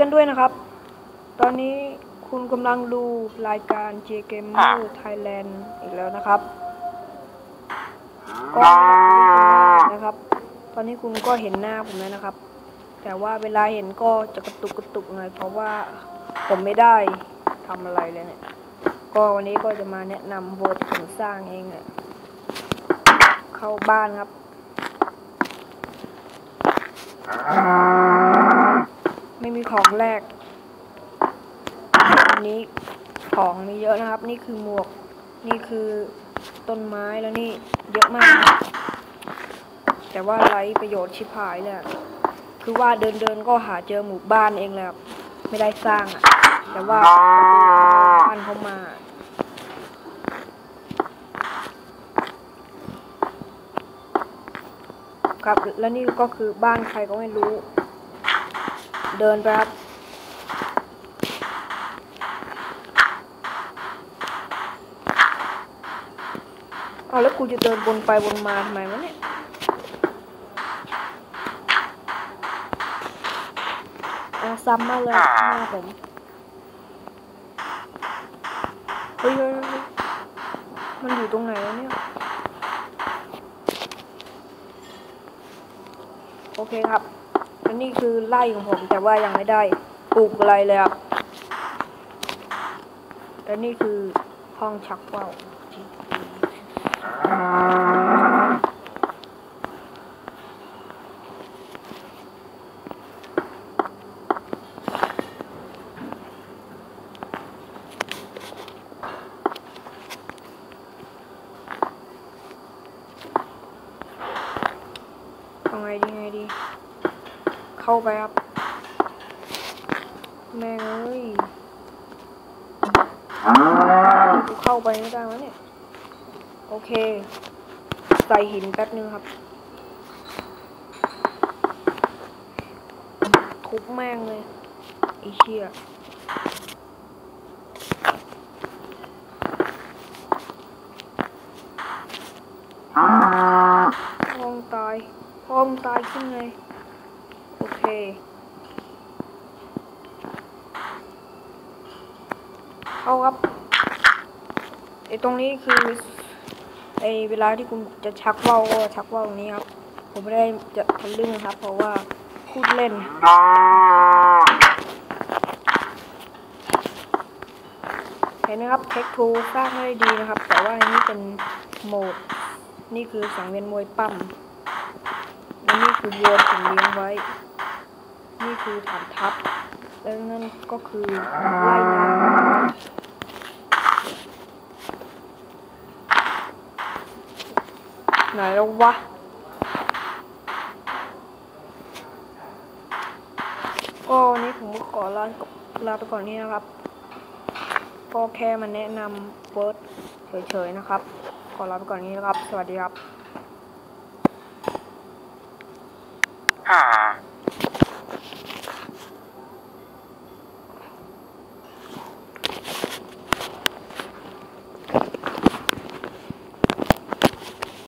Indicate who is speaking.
Speaker 1: กันด้วยนะครับ ตอนนี้คุณกำลังดูรายการ J Gamer Thailand อีกแล้วนะครับก็นะครับ ตอนนี้คุณก็เห็นหน้าผมแล้วนะครับ แต่ว่าเวลาเห็นก็จะกระตุกกระตุกหน่อยเพราะว่าผมไม่ได้ทำอะไรเลยเนี่ย ก็วันนี้ก็จะมาแนะนำโบสถ์ผมสร้างเองเนี่ยเข้าบ้านครับ ไม่มีของแรก อันนี้ของมีเยอะนะครับ นี่คือหมวก นี่คือต้นไม้แล้วนี่เยอะมาก แต่ว่าไร้ประโยชน์ชิบหายเลยอะคือว่าเดินเดินก็หาเจอหมู่บ้านเองเลยครับไม่ได้สร้างอะแต่ว่าบ้านเขามาครับและนี่ก็คือบ้านใครก็ไม่รู้ เดินไปครับเอาแล้วกูจะเดินบนไปบนมาทำไมวะเนี่ยอาซ้ำมากเลยหน้าผมเฮ้ยเฮ้ยเฮ้ยมันอยู่ตรงไหนวะเนี่ย โอเคครับ และนี่คือไร่ของผมแต่ว่ายังไม่ได้ปลูกอะไรเลยครับและนี่คือห้องชักว่าวเอาไงดีไงดี เข้าไปครับ แม่งเอ้ยกูเข้าไปไม่ได้วะเนี่ย โอเค ใส่หินแป๊บนึงครับ ทุบแม่งเลยไอ้เชี่ยพ่องตายพ่องตายขึ้นไงโอ เคเข้าครับไอตรงนี้คือไอเวลาที่คุณจะชักว่าวก็ชักว่าวตรงนี้ครับ ผมไม่ได้จะทะลึ่งครับ เพราะว่าพูดเล่นเห็นไหมครับเทคทูสร้างไม่ได้ดีนะครับ แต่ว่าอันนี้เป็นโหมด นี่คือสังเวียนมวยปั้มและนี่คือวัวผมเลี้ยงไว้ คือฐานทัพแล้วนั่นก็คือไล่น้ำไหนแล้ววะก็วันนี้ผมก็ขอลาลาไปก่อนนี้นะครับ ก็แค่มาแนะนำเฟิร์สเฉยๆนะครับ ขอลาไปก่อนนี้นะครับ สวัสดีครับ